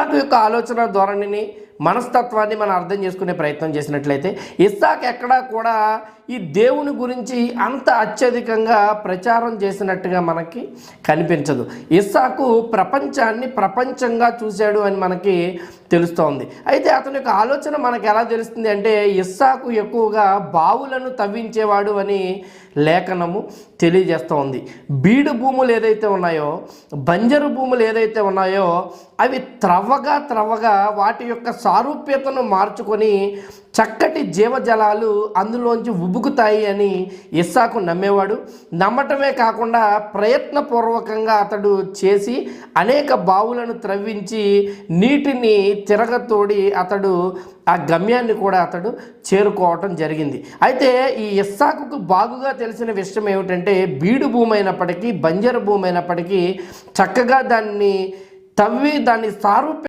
ఇస్సాకు యొక్క ఆలోచన ధోరణిని మనస్తత్వాన్ని మనం అర్థం చేసుకునే ప్రయత్నం చేసినట్లయితే ఇస్సాక్ ఎక్కడా కూడా ఈ దేవుని గురించి అంత అత్యధికంగా ప్రచారం చేసినట్టుగా మనకి కనిపించదు. ఇస్సాకు ప్రపంచాన్ని ప్రపంచంగా చూశాడు అని మనకి తెలుస్తోంది. అయితే అతని యొక్క ఆలోచన మనకు ఎలా తెలుస్తుంది అంటే ఇస్సాకు ఎక్కువగా బావులను తవ్వించేవాడు అని లేఖనము తెలియజేస్తోంది. బీడు భూములు ఏదైతే ఉన్నాయో బంజరు భూములు ఏదైతే ఉన్నాయో అవి త్రవ్వగా త్రవ్వగా వాటి యొక్క సారూప్యతను మార్చుకొని చక్కటి జీవజలాలు అందులోంచి ఉబుకుతాయి అని ఇస్సాకు నమ్మేవాడు. నమ్మటమే కాకుండా ప్రయత్నపూర్వకంగా అతడు చేసి అనేక బావులను త్రవ్వించి నీటిని తిరగతోడి అతడు ఆ గమ్యాన్ని కూడా అతడు చేరుకోవటం జరిగింది. అయితే ఈ ఇస్సాకుకు బాగుగా తెలిసిన విషయం ఏమిటంటే బీడు భూమి అయినప్పటికీ బంజరు భూమి అయినప్పటికీ చక్కగా దాన్ని తవ్వి దాన్ని సారూప్య